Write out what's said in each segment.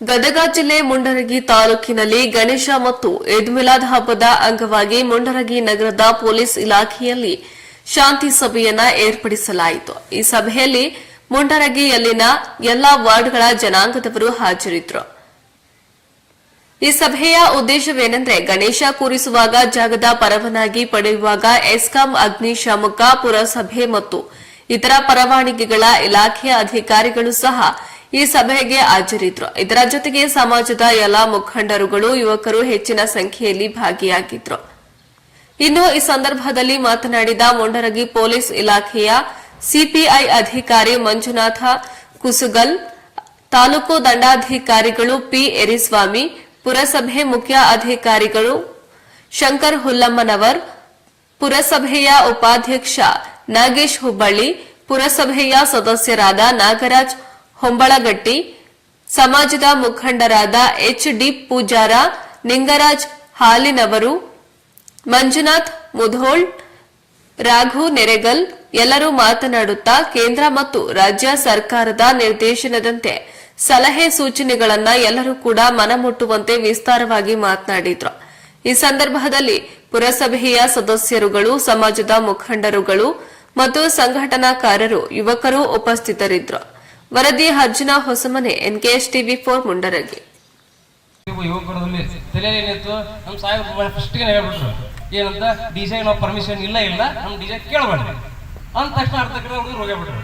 ಗದಗ ಜಿಲ್ಲೆ ಮುಂಡರಗಿ ತಾಲೂಕಿನಲ್ಲಿ ಗಣೇಶ ಮತ್ತು ಮಿಲಾದ್ ಹಬ್ಬದ ಅಂಗವಾಗಿ ಮುಂಡರಗಿ ನಗರದ ಪೊಲೀಸ್ ಇಲಾಖೆಯಲ್ಲಿ ಶಾಂತಿ ಸಭೆಯನ್ನ ಏರ್ಪಡಿಸಲಾಯಿತು. ಈ ಸಭೆಯಲ್ಲಿ ಮುಂಡರಗಿಯಲ್ಲಿನ ಎಲ್ಲಾ ವಾರ್ಡ್ಗಳ ಜನಾಂಗದವರು ಹಾಜರಿದ್ದರು. ಈ ಸಭೆಯ ಉದ್ದೇಶವೇನೆಂದರೆ ಗಣೇಶ ಕೂರಿಸುವಾಗ ಜಾಗದ ಪರವಾನಗಿ ಪಡೆಯುವಾಗ ಎಸ್ಕಾಂ ಅಗ್ನಿಶಾಮಕ ಪುರಸಭೆ ಮತ್ತು ಇತರ ಪರವಾನಗಿಗಳ ಇಲಾಖೆಯ ಅಧಿಕಾರಿಗಳು ಸಹ ಈ ಸಭೆಗೆ ಹಾಜರಿದ್ರು. ಇದರ ಜೊತೆಗೆ ಸಮಾಜದ ಎಲ್ಲಾ ಮುಖಂಡರುಗಳು, ಯುವಕರು ಹೆಚ್ಚಿನ ಸಂಖ್ಯೆಯಲ್ಲಿ ಭಾಗಿಯಾಗಿದ್ರು. ಇನ್ನು ಈ ಸಂದರ್ಭದಲ್ಲಿ ಮಾತನಾಡಿದ ಮುಂಡರಗಿ ಪೊಲೀಸ್ ಇಲಾಖೆಯ ಸಿಪಿಐ ಅಧಿಕಾರಿ ಮಂಜುನಾಥ ಕುಸುಗಲ್, ತಾಲೂಕು ದಂಡಾಧಿಕಾರಿಗಳು ಪಿ ಎರಿಸ್ವಾಮಿ, ಪುರಸಭೆ ಮುಖ್ಯ ಅಧಿಕಾರಿಗಳು ಶಂಕರ್ ಹುಲ್ಲಮ್ಮನವರ್, ಪುರಸಭೆಯ ಉಪಾಧ್ಯಕ್ಷ ನಾಗೇಶ್ ಹುಬ್ಬಳ್ಳಿ, ಪುರಸಭೆಯ ಸದಸ್ಯರಾದ ನಾಗರಾಜ್ ಹೊಂಬಳಗಟ್ಟಿ, ಸಮಾಜದ ಮುಖಂಡರಾದ ಎಚ್. ಡಿ. ಪೂಜಾರ, ನಿಂಗರಾಜ್ ಹಾಲಿನವರು, ಮಂಜುನಾಥ್ ಮುಧೋಳ್, ರಾಘು ನೆರೆಗಲ್ ಎಲ್ಲರೂ ಮಾತನಾಡುತ್ತಾ ಕೇಂದ್ರ ಮತ್ತು ರಾಜ್ಯ ಸರ್ಕಾರದ ನಿರ್ದೇಶನದಂತೆ ಸಲಹೆ ಸೂಚನೆಗಳನ್ನ ಎಲ್ಲರೂ ಕೂಡ ಮನಮುಟ್ಟುವಂತೆ ವಿಸ್ತಾರವಾಗಿ ಮಾತನಾಡಿದ್ರು. ಈ ಸಂದರ್ಭದಲ್ಲಿ ಪುರಸಭೆಯ ಸದಸ್ಯರುಗಳು, ಸಮಾಜದ ಮುಖಂಡರುಗಳು ಮತ್ತು ಸಂಘಟನಾಕಾರರು, ಯುವಕರು ಉಪಸ್ಥಿತರಿದ್ದರು. ವರದಿ Arjuna Hosamane, NKS TV four Mundaragi. ಯುವಕರಲ್ಲಿ ತಲೆಯಲ್ಲಿ ಏನಿತ್ತು? ನಮ್ಮ ಸಾಹೇಬ್ ಫಸ್ಟ್ಗೆ ಹೇಳ್ಬಿಟ್ರು. ಏನಂತ? ಡಿಜೆ ನಾವು ಪರ್ಮಿಷನ್ ಇಲ್ಲ ಇಲ್ಲ ನಮ್ಮ ಡಿಜೆ ಕೇಳಬೇಡ್ರಿ ಅಂದ ತಕ್ಷಣ ಅರ್ಧ ಕಡೆ ಹುಡುಗರು ಹೋಗ್ಬಿಟ್ರು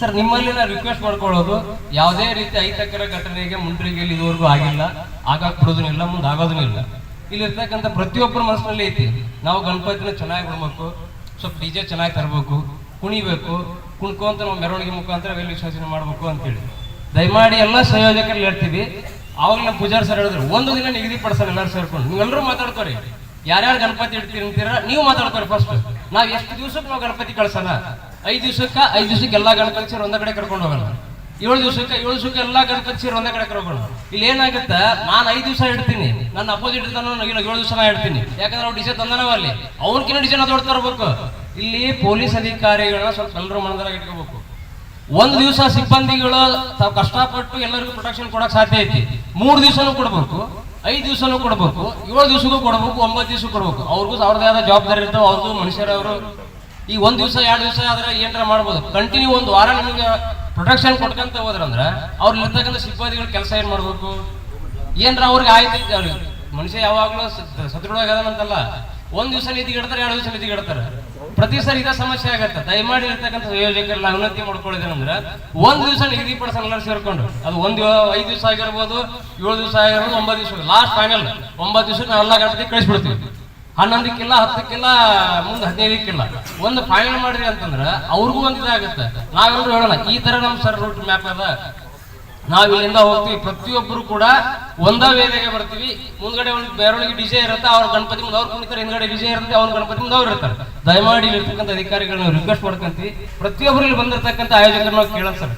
ಸರ್ ನಿಮ್ಮಲ್ಲಿ ನಾನು ರಿಕ್ವೆಸ್ಟ್ ಮಾಡ್ಕೊಳ್ಳೋದು ಯಾವುದೇ ರೀತಿ ಐತಕ್ಕರ ಘಟನೆಗೆ ಮುಂಡ್ರಿಗೆ ಇದುವರೆಗೂ ಆಗಿಲ್ಲ. ಬಿಡೋದೂ ಇಲ್ಲ ಮುಂದೆ ಆಗೋದೂ ಇಲ್ಲ. ಇಲ್ಲಿರ್ತಕ್ಕಂಥ ಪ್ರತಿಯೊಬ್ಬರ ಮನಸ್ಸಿನಲ್ಲಿ ಐತಿ. ನಾವು ಗಣಪತಿನ ಚೆನ್ನಾಗಿ ಬಿಡ್ಬೇಕು ಸ್ವಲ್ಪ ಡಿಜೆ ಚೆನ್ನಾಗಿ ತರಬೇಕು, ಕುಣಿಬೇಕು ಕುಣ್ಕೊಂತ ನಾವು ಮೆರವಣಿಗೆ ಮುಖಾಂತರ ವೇಲ್ ವಿಸರ್ಜನೆ ಮಾಡಬೇಕು ಅಂತೇಳಿ. ದಯಮಾಡಿ ಎಲ್ಲ ಸಂಯೋಜಕರಲ್ಲಿ ಹೇಳ್ತೀವಿ. ಅವಾಗ ನಮ್ಮ ಪೂಜಾರಿ ಸರ್ ಹೇಳಿದ್ರು, ಒಂದು ದಿನ ನಿಗದಿ ಪಡಿಸಲ್ಲ ಎಲ್ಲರೂ ಸೇರ್ಕೊಂಡು. ನೀವೆಲ್ಲರೂ ಮಾತಾಡ್ಕೋರಿ. ಯಾರ್ಯಾರು ಗಣಪತಿ ಇಡ್ತೀರಿ ಅಂತೀರ, ನೀವು ಮಾತಾಡ್ಕೋರಿ ಫಸ್ಟ್ ನಾವು ಎಷ್ಟು ದಿವ್ಸಕ್ಕೆ ನಾವು ಗಣಪತಿ ಕಳ್ಸೋಣ ಐದು ದಿವಸಕ್ಕೆ ಐದು ದಿವ್ಸಕ್ಕೆ ಎಲ್ಲ ಗಣಪತಿ ಸೇರಿ ಒಂದ ಕಡೆ ಕರ್ಕೊಂಡು ಹೋಗೋಣ. ಏಳು ದಿವ್ಸಕ್ಕೆ ಏಳು ದಿವ್ಸಕ್ಕೆ ಎಲ್ಲ ಗಣಪತಿ ಸೇರಿ ಒಂದೇ ಕಡೆ ಕರ್ಕೊಂಡು ಇಲ್ಲಿ ಏನಾಗುತ್ತೆ, ನಾನು ಐದು ದಿವಸ ಇಡ್ತೀನಿ. ನನ್ನ ಅಪೋಸಿಟ್ ಇಲ್ಲ ಏಳು ದಿವಸ ನಾ ಇಡ್ತೀನಿ. ಯಾಕಂದ್ರೆ ಅವ್ರು ಡಿಸೆ ತಂದನವ ಅಲ್ಲಿ ಅವ್ರಕಿನ್ನ ಡಿಸೈನ್ ದೊಡ್ಡ ತರಬೇಕು ಇಲ್ಲಿ ಪೊಲೀಸ್ ಅಧಿಕಾರಿಗಳನ್ನ ಸ್ವಲ್ಪ ಎಲ್ಲರೂ ಮನದಾಗ ಇಟ್ಕೋಬೇಕು. ಒಂದು ದಿವಸ ಸಿಬ್ಬಂದಿಗಳು ತಾವು ಕಷ್ಟಪಟ್ಟು ಎಲ್ಲರಿಗೂ ಪ್ರೊಟೆಕ್ಷನ್ ಕೊಡಕ್ ಸಾಧ್ಯ ಐತಿ. ಮೂರು ದಿವಸನೂ ಕೊಡ್ಬೇಕು, ಐದು ದಿವಸನೂ ಕೊಡ್ಬೇಕು, ಏಳು ದಿವಸಕ್ಕೂ ಕೊಡ್ಬೇಕು, ಒಂಬತ್ತು ದಿವಸ ಕೊಡ್ಬೇಕು. ಅವ್ರಿಗೂ ಅವ್ರದೇ ಆದ ಜವಾಬ್ದಾರಿ ಇರ್ತಾವ ಅವ್ರದ್ದು ಮನುಷ್ಯರವರು. ಈ ಒಂದು ದಿವಸ, ಎರಡು ದಿವಸ ಆದ್ರೆ ಏನಾರ ಮಾಡ್ಬೋದು. ಕಂಟಿನ್ಯೂ ಒಂದು ವಾರ ನಿಮಗೆ ಪ್ರೊಟೆಕ್ಷನ್ ಕೊಟ್ಕೊಂತ ಹೋದ್ರಂದ್ರೆ ಅವ್ರು ಇರ್ತಕ್ಕಂಥ ಸಿಬ್ಬಂದಿಗಳ ಕೆಲಸ ಏನ್ ಮಾಡಬೇಕು? ಏನ್ರ ಅವ್ರಿಗೆ ಆಯ್ತು ಅವ್ರಿಗೆ ಮನುಷ್ಯ ಯಾವಾಗ್ಲೂ ಸದೃಢವಾಗದಂತಲ್ಲ ಒಂದ್ ದಿವಸ ನೀತಿ ಇಡ್ತಾರೆ ಎರಡು ದಿವಸ ನೀತಿ ಇಡ್ತಾರೆ ಪ್ರತಿ ಸರಿ ಇದ ಸಮಸ್ಯೆ ಆಗತ್ತೆ. ದಯಮಾಡಿ ಇರ್ತಕ್ಕಂಥ ಯೋಜಕರೆಲ್ಲ ವಿನಂತಿ ಅಂದ್ರೆ, ಒಂದ್ ದಿವಸ ನಿಗದಿ ಪಡಿಸಲ್ಲ ಸೇರ್ಕೊಂಡು. ಅದು ಒಂದ್ ಐದು ದಿವಸ ಆಗಿರ್ಬೋದು, ಏಳು ದಿವಸ ಆಗಿರ್ಬೋದು, ಒಂಬತ್ತು ದಿವಸ ಲಾಸ್ಟ್ ಫೈನಲ್ ಒಂಬತ್ತು ದಿವಸ ನಾವೆಲ್ಲ ಗಣಪತಿ ಕಳಿಸ್ಬಿಡ್ತೀವಿ. ಹನ್ನೊಂದಕ್ಕಿಲ್ಲ, ಹತ್ತಕ್ಕಿಲ್ಲ, ಮುಂದೆ ಹದಿನೈದಕ್ಕಿಲ್ಲ. ಒಂದು ಫೈನಲ್ ಮಾಡ್ರಿ ಅಂತಂದ್ರೆ, ಅವ್ರಿಗೂ ಒಂದು ಇದಾಗುತ್ತೆ. ನಾವೆಲ್ಲರೂ ಹೇಳೋಣ, ಈ ತರ ನಮ್ಮ ಸರ್ ರೂಟ್ ಮ್ಯಾಪ್ ಅದ. ನಾವ್ ಇಲ್ಲಿಂದ ಹೋಗ್ತೀವಿ. ಪ್ರತಿಯೊಬ್ಬರು ಕೂಡ ಒಂದ ವೇದಿಕೆ ಬರ್ತೀವಿ. ಮುಂದ್ಗಡೆ ಒಂದು ಬೇರೊಳಗೆ ಡಿಜೆ ಇರುತ್ತೆ, ಅವ್ರ ಗಣಪತಿ ಮುಂದೆ ಅವ್ರು ಕುಣಿತಾರೆ. ಹಿಂದ್ಗಡೆ ಡಿಜೆ ಇರುತ್ತೆ, ಅವ್ರ ಗಣಪತಿ ಮುಂದೆ ಅವ್ರು ಇರ್ತಾರೆ. ದಯಮಾಡಿ ಇರ್ತಕ್ಕಂಥ ಅಧಿಕಾರಿಗಳನ್ನ ರಿಕ್ವೆಸ್ಟ್ ಮಾಡ್ಕೊಂತೀವಿ. ಪ್ರತಿಯೊಬ್ಬರು ಇಲ್ಲಿ ಬಂದಿರ್ತಕ್ಕಂಥ ಆಯೋಜಕರು ನಾವು ಕೇಳೋಣ ಸರ್.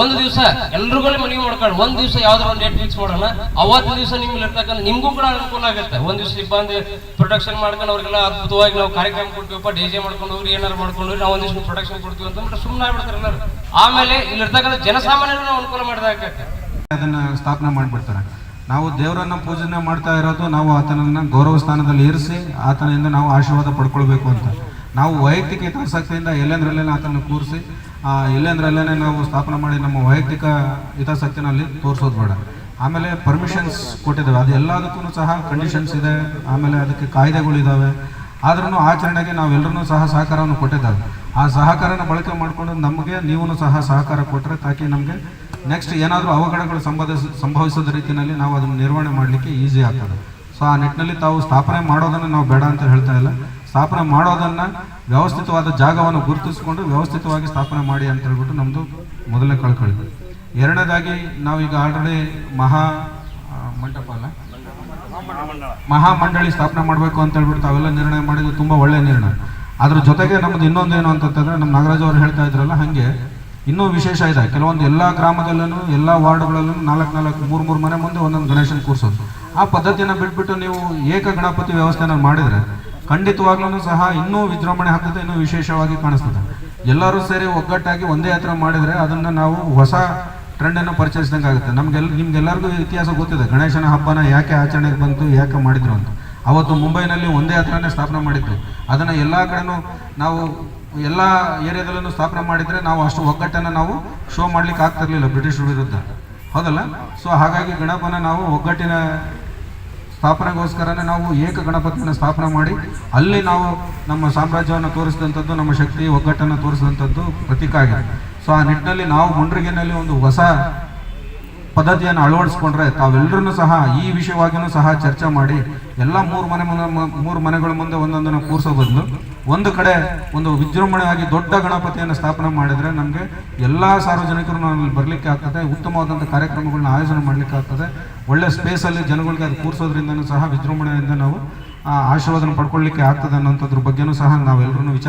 ಒಂದು ದಿವಸ ಎಲ್ರಿಗೂ ಮನವಿ ಮಾಡ್ಕೊಂಡು ಒಂದು ದಿವಸ ಯಾವ್ದಾರ ಒಂದು ಡೇಟ್ ಫಿಕ್ಸ್ ಮಾಡೋಣ. ಅವತ್ತು ದಿವಸ ನಿಮ್ಗೆ ಇರ್ತಕ್ಕಂಥ ನಿಮ್ಗೂ ಕೂಡ ಅನುಕೂಲ ಆಗುತ್ತೆ. ಒಂದ್ ದಿವಸ ಸಿಬ್ಬಂದಿ ಪ್ರೊಟೆಕ್ಷನ್ ಮಾಡ್ಕೊಂಡು ಅವ್ರಿಗೆಲ್ಲ ಅದ್ಭುತವಾಗಿ ನಾವು ಕಾರ್ಯಕ್ರಮ ಕೊಡ್ತೀವಪ್ಪ. ಡಿ ಜೆ ಮಾಡ್ಕೊಂಡು ಹೋಗ್ರಿ ಏನಾರು ಮಾಡ್ಕೊಂಡು ನಾವು ಒಂದ್ ದಿವಸ ಪ್ರೊಡಕ್ಷನ್ ಕೊಡ್ತೀವಿ ಅಂತಂದ್ರೆ ಸುಮ್ಮನೆ ಆಗ್ಬಿಡ್ತಾರೆ ಎಲ್ಲರೂ. ಆಮೇಲೆ ಇಲ್ಲಿರ್ತಕ್ಕಂಥ ಜನಸಾಮಾನ್ಯರು ನಾವು ಅನುಕೂಲ ಮಾಡಿದಾಗ ಅದನ್ನ ಸ್ಥಾಪನೆ ಮಾಡಿಬಿಡ್ತಾರೆ. ನಾವು ದೇವರನ್ನ ಪೂಜನೆ ಮಾಡ್ತಾ ಇರೋದು ನಾವು ಆತನನ್ನ ಗೌರವ ಸ್ಥಾನದಲ್ಲಿ ಇರಿಸಿ ಆತನಿಂದ ನಾವು ಆಶೀರ್ವಾದ ಪಡ್ಕೊಳ್ಬೇಕು ಅಂತ. ನಾವು ವೈಯಕ್ತಿಕ ಹಿತಾಸಕ್ತಿಯಿಂದ ಎಲ್ಲೆಂದ್ರಲ್ಲೇನೆ ಆತನ ಕೂರಿಸಿ ಎಲ್ಲೆಂದ್ರಲ್ಲೇನೆ ನಾವು ಸ್ಥಾಪನೆ ಮಾಡಿ ನಮ್ಮ ವೈಯಕ್ತಿಕ ಹಿತಾಸಕ್ತಿನಲ್ಲಿ ತೋರಿಸೋದು ಬೇಡ. ಆಮೇಲೆ ಪರ್ಮಿಷನ್ಸ್ ಕೊಟ್ಟಿದ್ದಾವೆ. ಅದು ಎಲ್ಲದಕ್ಕೂ ಸಹ ಕಂಡೀಷನ್ಸ್ ಇದೆ. ಆಮೇಲೆ ಅದಕ್ಕೆ ಕಾಯ್ದೆಗಳಿದ್ದಾವೆ ಆದ್ರೂ ಆಚರಣೆಗೆ ನಾವೆಲ್ಲರೂ ಸಹ ಸಹಕಾರವನ್ನು ಕೊಟ್ಟಿದ್ದಾವೆ. ಆ ಸಹಕಾರನ ಬಳಕೆ ಮಾಡಿಕೊಂಡು ನಮಗೆ ನೀವು ಸಹ ಸಹಕಾರ ಕೊಟ್ಟರೆ ತಾಕಿ ನಮಗೆ ನೆಕ್ಸ್ಟ್ ಏನಾದರೂ ಅವಘಡಗಳು ಸಂಭವಿಸ, ಸಂಭವಿಸೋದ ರೀತಿಯಲ್ಲಿ ನಾವು ಅದನ್ನು ನಿರ್ವಹಣೆ ಮಾಡಲಿಕ್ಕೆ ಈಸಿ ಆಗ್ತದೆ. ಸೊ ಆ ನಿಟ್ಟಿನಲ್ಲಿ ತಾವು ಸ್ಥಾಪನೆ ಮಾಡೋದನ್ನು ನಾವು ಬೇಡ ಅಂತ ಹೇಳ್ತಾ ಇಲ್ಲ. ಸ್ಥಾಪನೆ ಮಾಡೋದನ್ನು ವ್ಯವಸ್ಥಿತವಾದ ಜಾಗವನ್ನು ಗುರುತಿಸಿಕೊಂಡು ವ್ಯವಸ್ಥಿತವಾಗಿ ಸ್ಥಾಪನೆ ಮಾಡಿ ಅಂತ ಹೇಳ್ಬಿಟ್ಟು ನಮ್ಮದು ಮೊದಲನೇ ಕಳ್ಕೊಳ್ಳಿ ಎರಡನೇದಾಗಿ ನಾವೀಗ ಆಲ್ರೆಡಿ ಮಹಾ ಮಂಟಪ ಅಲ್ಲ? ಮಹಾಮಂಡಳಿ ಸ್ಥಾಪನೆ ಮಾಡಬೇಕು ಅಂತ ಹೇಳ್ಬಿಟ್ಟು ತಾವೆಲ್ಲ ನಿರ್ಣಯ ಮಾಡಿದ್ದು ತುಂಬ ಒಳ್ಳೆಯ ನಿರ್ಣಯ. ಅದ್ರ ಜೊತೆಗೆ ನಮ್ದು ಇನ್ನೊಂದು ಏನು ಅಂತಂದ್ರೆ ನಮ್ಮ ನಾಗರಾಜ್ ಅವರು ಹೇಳ್ತಾ ಇದ್ರಲ್ಲ ಹಾಗೆ ಇನ್ನೂ ವಿಶೇಷ ಇದೆ. ಕೆಲವೊಂದು ಎಲ್ಲ ಗ್ರಾಮದಲ್ಲೂ ಎಲ್ಲ ವಾರ್ಡ್ಗಳಲ್ಲೂ ನಾಲ್ಕು ನಾಲ್ಕು ಮೂರು ಮೂರು ಮನೆ ಮುಂದೆ ಒಂದೊಂದು ಗಣೇಶನ ಕೂರಿಸೋದು. ಆ ಪದ್ಧತಿಯನ್ನು ಬಿಟ್ಬಿಟ್ಟು ನೀವು ಏಕ ಗಣಪತಿ ವ್ಯವಸ್ಥೆನ ಮಾಡಿದ್ರೆ ಖಂಡಿತವಾಗ್ಲೂ ಸಹ ಇನ್ನೂ ವಿಜೃಂಭಣೆ ಆಗ್ತದೆ, ಇನ್ನೂ ವಿಶೇಷವಾಗಿ ಕಾಣಿಸ್ತದೆ. ಎಲ್ಲರೂ ಸೇರಿ ಒಗ್ಗಟ್ಟಾಗಿ ಒಂದೇ ಹತ್ರ ಮಾಡಿದ್ರೆ ಅದನ್ನ ನಾವು ಹೊಸ ಟ್ರೆಂಡನ್ನು ಪರಿಚಯಿಸಿದಂಗೆ ನಮಗೆಲ್ಲ ನಿಮ್ಗೆಲ್ಲರಿಗೂ ಇತಿಹಾಸ ಗೊತ್ತಿದೆ, ಗಣೇಶನ ಹಬ್ಬನ ಯಾಕೆ ಆಚರಣೆಗೆ ಬಂತು, ಯಾಕೆ ಮಾಡಿದ್ರು ಅಂತ. ಅವತ್ತು ಮುಂಬೈನಲ್ಲಿ ಒಂದೇ ಹತ್ರನೇ ಸ್ಥಾಪನೆ ಮಾಡಿದ್ದು. ಅದನ್ನು ಎಲ್ಲ ಕಡೆನೂ ನಾವು ಎಲ್ಲ ಏರಿಯಾದಲ್ಲೂ ಸ್ಥಾಪನೆ ಮಾಡಿದರೆ ನಾವು ಅಷ್ಟು ಒಗ್ಗಟ್ಟನ್ನು ನಾವು ಶೋ ಮಾಡ್ಲಿಕ್ಕೆ ಆಗ್ತಿರಲಿಲ್ಲ ಬ್ರಿಟಿಷ್ ವಿರುದ್ಧ. ಹೌದಲ್ಲ? ಸೊ ಹಾಗಾಗಿ ಗಣಪನ ನಾವು ಒಗ್ಗಟ್ಟಿನ ಸ್ಥಾಪನೆಗೋಸ್ಕರನೇ ನಾವು ಏಕ ಗಣಪತಿಯನ್ನು ಸ್ಥಾಪನೆ ಮಾಡಿ, ಅಲ್ಲಿ ನಾವು ನಮ್ಮ ಸಾಮ್ರಾಜ್ಯವನ್ನು ತೋರಿಸಿದಂಥದ್ದು, ನಮ್ಮ ಶಕ್ತಿ ಒಗ್ಗಟ್ಟನ್ನು ತೋರಿಸಿದಂಥದ್ದು ಪ್ರತೀಕ ಆಗಿದೆ. ಸೊ ಆ ನಿಟ್ಟಿನಲ್ಲಿ ನಾವು ಮುಂಡ್ರಿಗೆನಲ್ಲಿ ಒಂದು ಹೊಸ ಪದ್ಧತಿಯನ್ನು ಅಳವಡಿಸ್ಕೊಂಡ್ರೆ ತಾವೆಲ್ಲರೂ ಸಹ ಈ ವಿಷಯವಾಗಿಯೂ ಸಹ ಚರ್ಚೆ ಮಾಡಿ ಎಲ್ಲ ಮೂರು ಮನೆ ಮೂರು ಮನೆಗಳ ಮುಂದೆ ಒಂದೊಂದನ್ನು ಕೂರಿಸೋ ಬದಲು ಒಂದು ಕಡೆ ಒಂದು ವಿಜೃಂಭಣೆಯಾಗಿ ದೊಡ್ಡ ಗಣಪತಿಯನ್ನು ಸ್ಥಾಪನೆ ಮಾಡಿದರೆ ನಮಗೆ ಎಲ್ಲ ಸಾರ್ವಜನಿಕರು ನಾವು ಬರಲಿಕ್ಕೆ ಆಗ್ತದೆ, ಉತ್ತಮವಾದಂಥ ಕಾರ್ಯಕ್ರಮಗಳನ್ನ ಆಯೋಜನೆ ಮಾಡಲಿಕ್ಕೆ ಆಗ್ತದೆ, ಒಳ್ಳೆ ಸ್ಪೇಸಲ್ಲಿ ಜನಗಳಿಗೆ ಅದು ಕೂರಿಸೋದ್ರಿಂದನೂ ಸಹ ವಿಜೃಂಭಣೆಯಿಂದ ನಾವು ಆಶೀರ್ವಾದನ ಪಡ್ಕೊಳ್ಳಿಕ್ಕೆ ಆಗ್ತದೆ ಅನ್ನೋಂಥದ್ರ ಬಗ್ಗೆನೂ ಸಹ ನಾವೆಲ್ಲರೂ ವಿಚಾರ